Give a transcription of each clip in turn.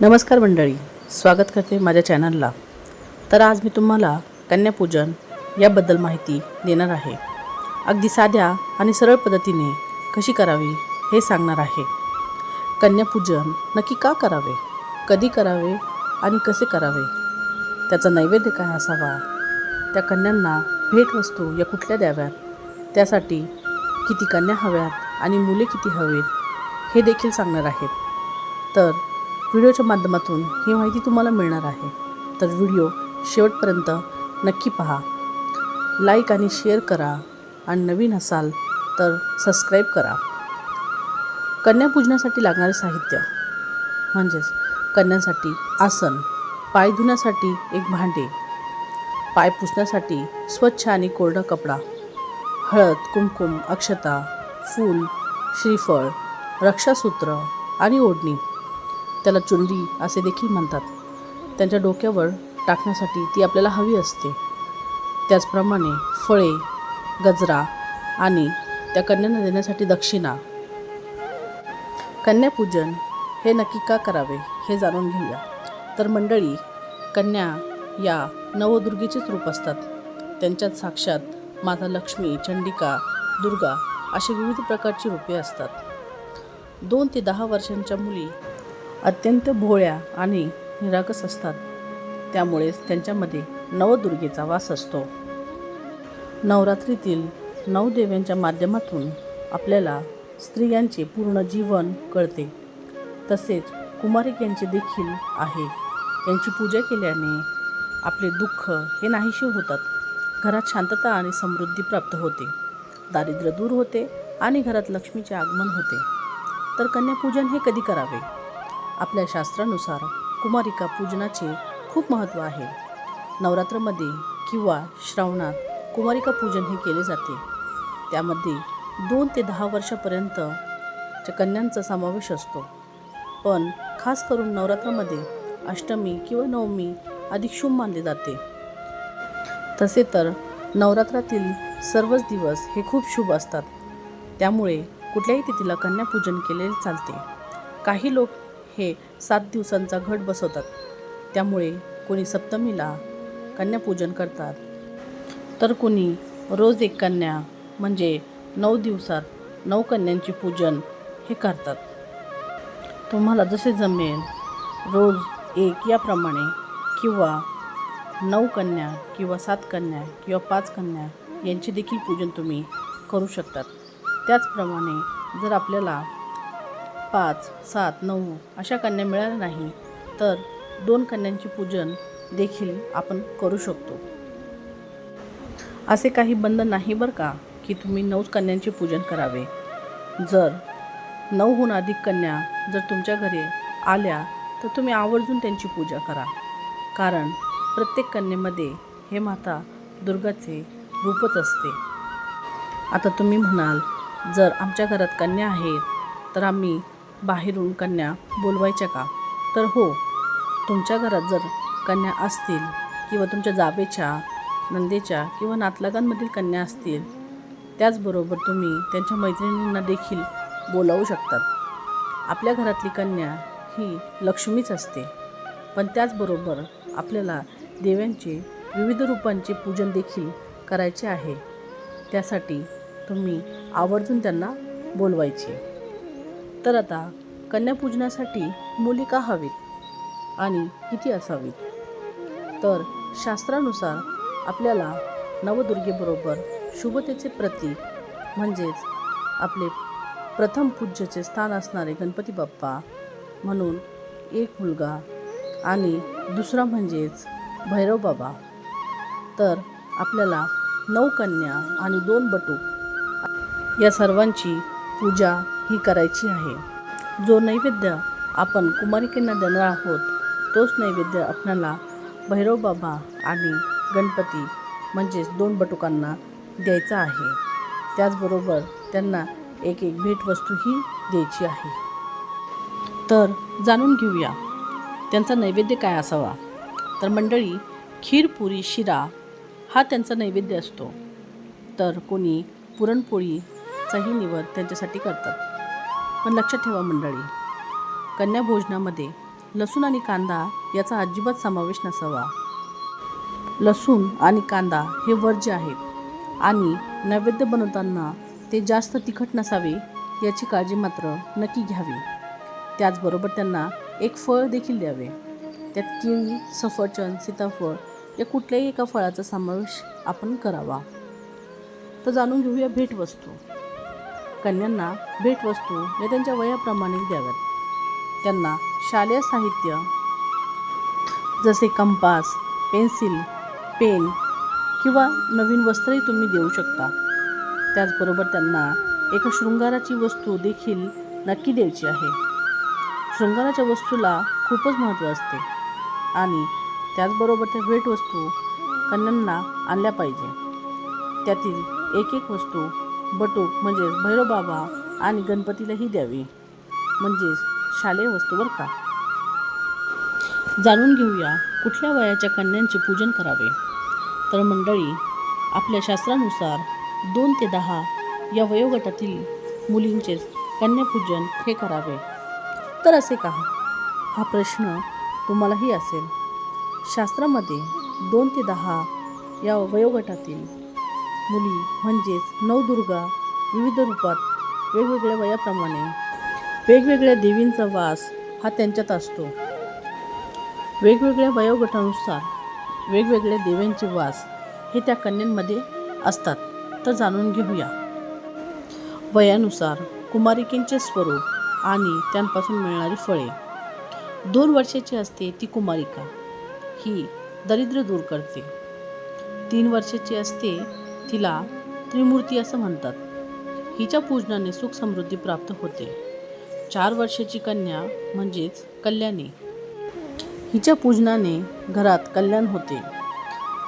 नमस्कार मंडळी स्वागत करते माझ्या चॅनलला तर आज मी तुम्हाला कन्यापूजन याबद्दल माहिती देणार आहे. अगदी साध्या आणि सरळ पद्धतीने कशी करावी हे सांगणार आहे. कन्यापूजन नक्की का करावे? कधी करावे आणि कसे करावे? त्याचा नैवेद्य काय असावा? त्या कन्यांना भेटवस्तू या कुठल्या द्याव्यात? त्यासाठी किती कन्या हव्यात आणि मुले किती हवेत? हे देखील सांगणार आहेत. तर व्हिडिओच्या माध्यमातून ही माहिती तुम्हाला मिळणार आहे. तर व्हिडिओ शेवटपर्यंत नक्की पहा. लाईक आणि शेअर करा आणि नवीन असाल तर सबस्क्राईब करा. कन्यापूजनासाठी लागणारे साहित्य म्हणजेच कन्यांसाठी आसन पाय धुण्यासाठी एक भांडे पाय पुसण्यासाठी स्वच्छ आणि कोरडा कपडा हळद कुंकुम अक्षता फूल श्रीफळ रक्षासूत्र आणि ओढणी. त्याला चुंडी असे देखील म्हणतात. त्यांच्या डोक्यावर टाकण्यासाठी ती आपल्याला हवी असते. त्याचप्रमाणे फळे गजरा आणि त्या कन्यांना देण्यासाठी दक्षिणा. कन्यापूजन हे नक्की का करावे हे जाणून घेऊया. तर मंडळी कन्या या नवदुर्गेचेच रूप असतात. त्यांच्यात साक्षात माता लक्ष्मी चंडिका दुर्गा अशी विविध प्रकारची रूपे असतात. दोन ते दहा वर्षांच्या मुली अत्यंत भोळ्या आणि निरागस असतात. त्यामुळेच त्यांच्यामध्ये नवदुर्गेचा वास असतो. नवरात्रीतील नऊ देव्यांच्या माध्यमातून आपल्याला स्त्रियांचे पूर्ण जीवन कळते. तसेच कुमारिकांचे देखील आहे. यांची पूजा केल्याने आपले दुःख हे नाहीशी होतात. घरात शांतता आणि समृद्धी प्राप्त होते. दारिद्र्य दूर होते आणि घरात लक्ष्मीचे आगमन होते. तर कन्यापूजन हे कधी करावे? आपल्या शास्त्रानुसार कुमारिका पूजनाचे खूप महत्त्व आहे. नवरात्रामध्ये किंवा श्रावणात कुमारिका पूजन हे केले जाते. त्यामध्ये दोन ते दहा वर्षापर्यंत कन्यांचा समावेश असतो. पण खास करून नवरात्रामध्ये अष्टमी किंवा नवमी अधिक शुभ मानले जाते. तसे तर नवरात्रातील सर्वच दिवस हे खूप शुभ असतात. त्यामुळे कुठल्याही तिथीला कन्यापूजन केलेले चालते. काही लोक हे सात दिवसांचा घट बसवतात. त्यामुळे कोणी सप्तमीला कन्यापूजन करतात. तर कोणी रोज एक कन्या म्हणजे नऊ दिवसात नऊ कन्यांचे पूजन हे करतात. तुम्हाला जसे जमेल रोज एक याप्रमाणे किंवा नऊ कन्या किंवा सात कन्या किंवा पाच कन्या यांचे देखील पूजन तुम्ही करू शकतात. त्याचप्रमाणे जर आपल्याला पाच सात नऊ अशा कन्या मिळाल्या नाही तर दोन कन्यांचे पूजन देखील आपण करू शकतो. असे काही बंधन नाही बरं का की तुम्ही नऊ कन्यांचे पूजन करावे. जर नऊहून अधिक कन्या जर तुमच्या घरी आल्या तर तुम्ही आवर्जून त्यांची पूजा करा. कारण प्रत्येक कन्येमध्ये हे माता दुर्गाचे रूपच असते. आता तुम्ही म्हणाल जर आमच्या घरात कन्या आहेत तर आम्ही बाहेरून कन्या बोलवायच्या का? तर हो तुमच्या घरात जर कन्या असतील किंवा तुमच्या जावेच्या नंदेच्या किंवा नातलगांमधील कन्या असतील त्याचबरोबर तुम्ही त्यांच्या मैत्रिणींना देखील बोलावू शकतात. आपल्या घरातली कन्या ही लक्ष्मीच असते. पण त्याचबरोबर आपल्याला देव्यांचे विविध रूपांचे पूजन देखील करायचे आहे. त्यासाठी तुम्ही आवर्जून त्यांना बोलवायचे. तर आता कन्यापूजनासाठी मुली का हवीत आणि किती असावीत? तर शास्त्रानुसार आपल्याला नवदुर्गेबरोबर शुभतेचे प्रतीक म्हणजेच आपले प्रथम पूज्यचे स्थान असणारे गणपती बाप्पा म्हणून एक मुलगा आणि दुसरा म्हणजेच भैरव बाबा. तर आपल्याला नऊ कन्या आणि दोन बटूक या सर्वांची पूजा ही करायची आहे. जो नैवेद्य आपण कुमारिकेंना देणार आहोत तोच नैवेद्य आपणाला भैरव बाबा आणि गणपती म्हणजेच दोन बटुकांना द्यायचा आहे. त्याचबरोबर त्यांना एक एक भेटवस्तूही द्यायची आहे. तर जाणून घेऊया त्यांचा नैवेद्य काय असावा? तर मंडळी खीर पुरी शिरा हा त्यांचा नैवेद्य असतो. तर कोणी पुरणपोळी पुरणपोळीचाही निवड त्यांच्यासाठी करतात. पण लक्षात ठेवा मंडळी. कन्या भोजनामध्ये लसूण आणि कांदा याचा अजिबात समावेश नसावा. लसूण आणि कांदा हे वर्ज्य आहेत आणि नैवेद्य बनवताना ते जास्त तिखट नसावे याची काळजी मात्र नक्की घ्यावी. त्याचबरोबर त्यांना एक फळ देखील द्यावे. त्यात केळी सफरचंद सीताफळ या कुठल्याही एका फळाचा समावेश आपण करावा. तर जाणून घेऊया भेटवस्तू. कन्यांना भेटवस्तू या त्यांच्या वयाप्रमाणे द्याव्यात. त्यांना शालेय साहित्य जसे कंपास पेन्सिल पेन किंवा नवीन वस्त्रही तुम्ही देऊ शकता. त्याचबरोबर त्यांना एका शृंगाराची वस्तू देखील नक्की द्यायची आहे. शृंगाराच्या वस्तूला खूपच महत्त्व असते आणि त्याचबरोबर त्या भेटवस्तू कन्यांना आणल्या पाहिजे. त्यातील एक एक वस्तू बटूक म्हणजेच भैरोबाबा आणि गणपतीलाही द्यावी. म्हणजेच शालेय वस्तूवर का? जाणून घेऊया कुठल्या वयाच्या कन्यांचे पूजन करावे. तर मंडळी आपल्या शास्त्रानुसार दोन ते दहा या वयोगटातील मुलींचेच कन्यापूजन हे करावे. तर असे का? हा प्रश्न तुम्हालाही असेल. शास्त्रामध्ये दोन ते दहा या वयोगटातील मुली म्हणजेच नवदुर्गा विविध रूपात वेगवेगळ्या वयाप्रमाणे. वेगवेगळ्या देवींचा वास हा त्यांच्यात असतो. वेगवेगळ्या वयोगटानुसार वेगवेगळ्या देव्यांचे वास हे त्या कन्यांमध्ये असतात. तर जाणून घेऊया. वयानुसार कुमारिकेंचे स्वरूप आणि त्यांपासून मिळणारी फळे. दोन वर्षाची असते ती कुमारिका. ही दरिद्र दूर करते. तीन वर्षाची असते तिला त्रिमूर्ती असं म्हणतात. हिच्या पूजनाने सुख समृद्धी प्राप्त होते. चार वर्षाची कन्या म्हणजेच कल्याणी. हिच्या पूजनाने घरात कल्याण होते.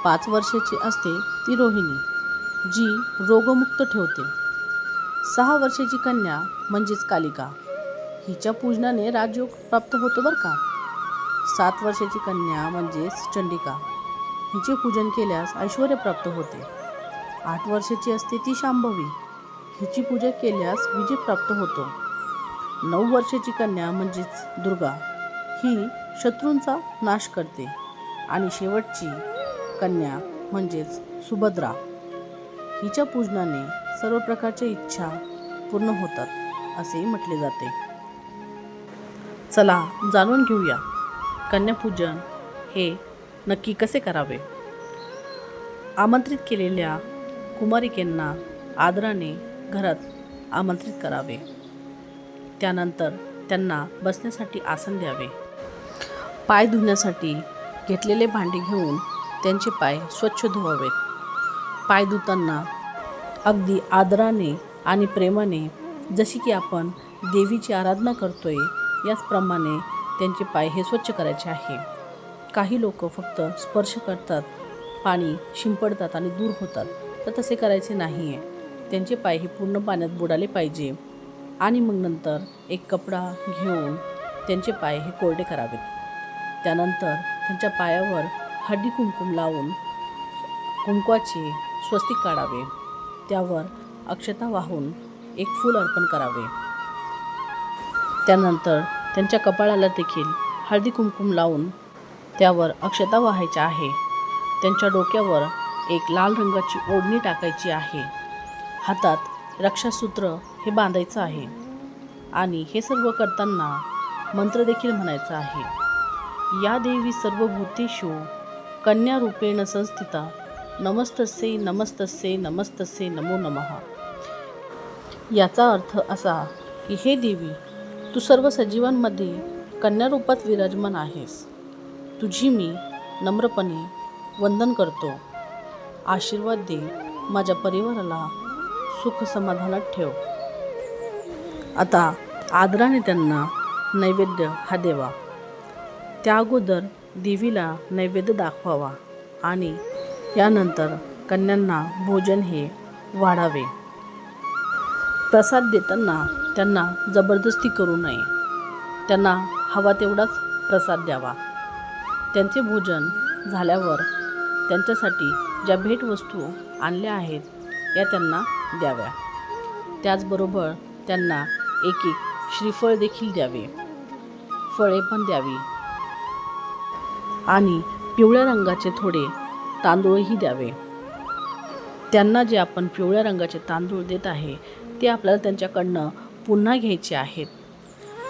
पाच वर्षाची असते ती रोहिणी जी रोगमुक्त ठेवते. सहा वर्षाची कन्या म्हणजेच कालिका. हिच्या पूजनाने राजयोग प्राप्त होतो बरं का? सात वर्षाची कन्या म्हणजेच चंडिका. हिचे पूजन केल्यास ऐश्वर प्राप्त होते. आठ वर्षाची असते ती शांभवी. हिची पूजा केल्यास विजय प्राप्त होतो. नऊ वर्षाची कन्या म्हणजेच दुर्गा ही शत्रूंचा नाश करते आणि शेवटची कन्या म्हणजेच सुभद्रा. हिच्या पूजनाने सर्व प्रकारच्या इच्छा पूर्ण होतात असेही म्हटले जाते. चला जाणून घेऊया. कन्यापूजन हे नक्की कसे करावे? आमंत्रित केलेल्या कुमारिकेंना आदराने घरात आमंत्रित करावे. त्यानंतर त्यांना बसण्यासाठी आसन द्यावे. पाय धुण्यासाठी घेतलेले भांडे घेऊन त्यांचे पाय स्वच्छ धुवावेत. पाय धुताना अगदी आदराने आणि प्रेमाने जशी की आपण देवीची आराधना करतोय याचप्रमाणे त्यांचे पाय हे स्वच्छ करायचे आहे. काही लोक फक्त स्पर्श करतात पाणी शिंपडतात आणि दूर होतात. तर तसे करायचे नाही आहे त्यांचे पाय हे पूर्ण पाण्यात बुडाले पाहिजे. आणि मग नंतर एक कपडा घेऊन त्यांचे पाय हे कोरडे करावेत. त्यानंतर त्यांच्या पायावर हळदी कुंकुम लावून कुंकवाचे स्वस्तिक काढावे. त्यावर अक्षता वाहून एक फूल अर्पण करावे. त्यानंतर त्यांच्या कपाळाला देखील हळदी कुंकुम लावून त्यावर अक्षता वाहायच्या आहे. त्यांच्या डोक्यावर एक लाल रंगाची ओढणी टाकायची आहे. हातात रक्षासूत्र हे बांधायचं आहे. आणि हे सर्व करताना मंत्र देखील म्हणायचा आहे. या देवी सर्व भूतेषु कन्या रूपेण संस्थिता. नमस्तस्ये नमस्तस्ये नमस्तस्ये नमो नमः. याचा अर्थ असा की हे देवी तू सर्व सजीवांमध्ये कन्यारूपात विराजमान आहेस. तुझी मी नम्रपणे वंदन करतो. आशीर्वाद दे. माझ्या परिवाराला सुख समाधानात ठेव. आता आदराने त्यांना नैवेद्य हा देवा. त्या अगोदर देवीला नैवेद्य दाखवावा आणि यानंतर कन्यांना भोजन हे वाढावे. प्रसाद देताना त्यांना जबरदस्ती करू नये. त्यांना हवा तेवढाच प्रसाद द्यावा. त्यांचे भोजन झाल्यावर त्यांच्यासाठी ज्या भेटवस्तू आणल्या आहेत या त्यांना द्याव्या. त्याचबरोबर त्यांना एक एक श्रीफळ देखील द्यावे. फळे पण द्यावी. आणि पिवळ्या रंगाचे थोडे तांदूळही द्यावे. त्यांना जे आपण पिवळ्या रंगाचे तांदूळ देत आहे ते आपल्याला त्यांच्याकडनं पुन्हा घ्यायचे आहेत.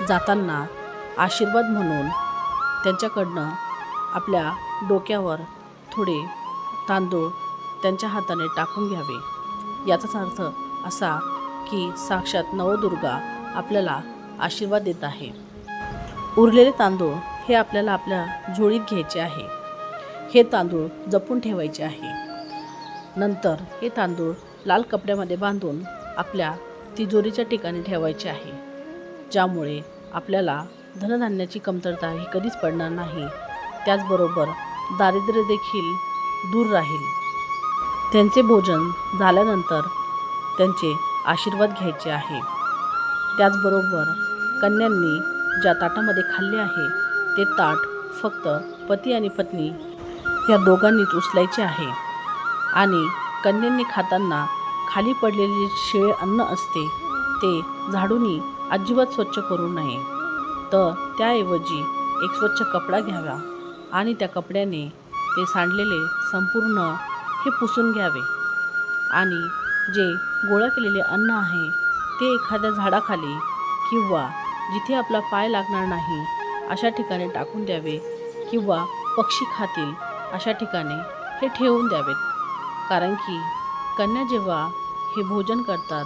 जाताना आशीर्वाद म्हणून त्यांच्याकडनं आपल्या डोक्यावर थोडे तांदूळ त्यांच्या हाताने टाकून घ्यावे. याचाच अर्थ असा की साक्षात नवदुर्गा आपल्याला आशीर्वाद देत आहे. उरलेले तांदूळ हे आपल्याला आपल्या झोळीत घ्यायचे आहे. हे तांदूळ जपून ठेवायचे आहे. नंतर हे तांदूळ लाल कपड्यामध्ये बांधून आपल्या तिजोरीच्या ठिकाणी ठेवायचे आहे. ज्यामुळे आपल्याला धनधान्याची कमतरता ही कधीच पडणार नाही. त्याचबरोबर दारिद्र्य देखील दूर राहील. त्यांचे भोजन झाल्यानंतर त्यांचे आशीर्वाद घ्यायचे आहे. त्याचबरोबर कन्यांनी ज्या ताटामध्ये खाल्ले आहे ते ताट फक्त पती आणि पत्नी या दोघांनीच उचलायचे आहे. आणि कन्यांनी खाताना खाली पडलेले जे शिळे अन्न असते ते झाडूनी अजिबात स्वच्छ करू नये. तर त्याऐवजी एक स्वच्छ कपडा घ्यावा आणि त्या कपड्याने ते सांडलेले संपूर्ण हे पुसून घ्यावे. आणि जे गोळा केलेले अन्न आहे ते एखाद्या झाडाखाली किंवा जिथे आपला पाय लागणार नाही अशा ठिकाणी टाकून द्यावे किंवा पक्षी खातील अशा ठिकाणी हे ठेवून द्यावेत. कारण की कन्या जेव्हा हे भोजन करतात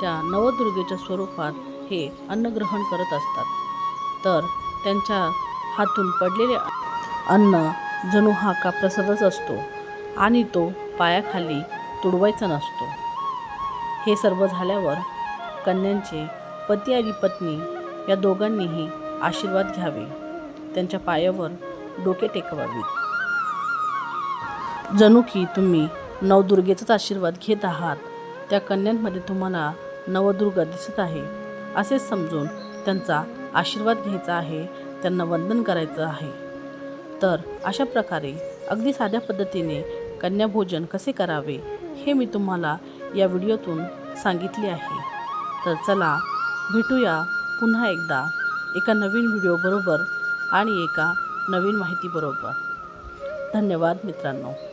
त्या नवदुर्गेच्या स्वरूपात हे अन्न ग्रहण करत असतात. तर त्यांच्या हातून पडलेले अन्न जणू हा का प्रसादच असतो आणि तो पायाखाली तुडवायचा नसतो. हे सर्व झाल्यावर कन्यांचे पती आणि पत्नी या दोघांनीही आशीर्वाद घ्यावे. त्यांच्या पायावर डोके टेकवावीत जणू की तुम्ही नवदुर्गेचाच आशीर्वाद घेत आहात त्या कन्यांमध्ये तुम्हाला नवदुर्गा दिसत आहे. असेच समजून त्यांचा आशीर्वाद घ्यायचा आहे त्यांना वंदन करायचं आहे. तर अशा प्रकारे अगदी साध्या पद्धतीने कन्याभोजन कसे करावे हे मी तुम्हाला या व्हिडिओतून सांगितले आहे. तर चला भेटूया पुन्हा एकदा एका नवीन व्हिडिओबरोबर आणि एका नवीन माहितीबरोबर. धन्यवाद मित्रांनो.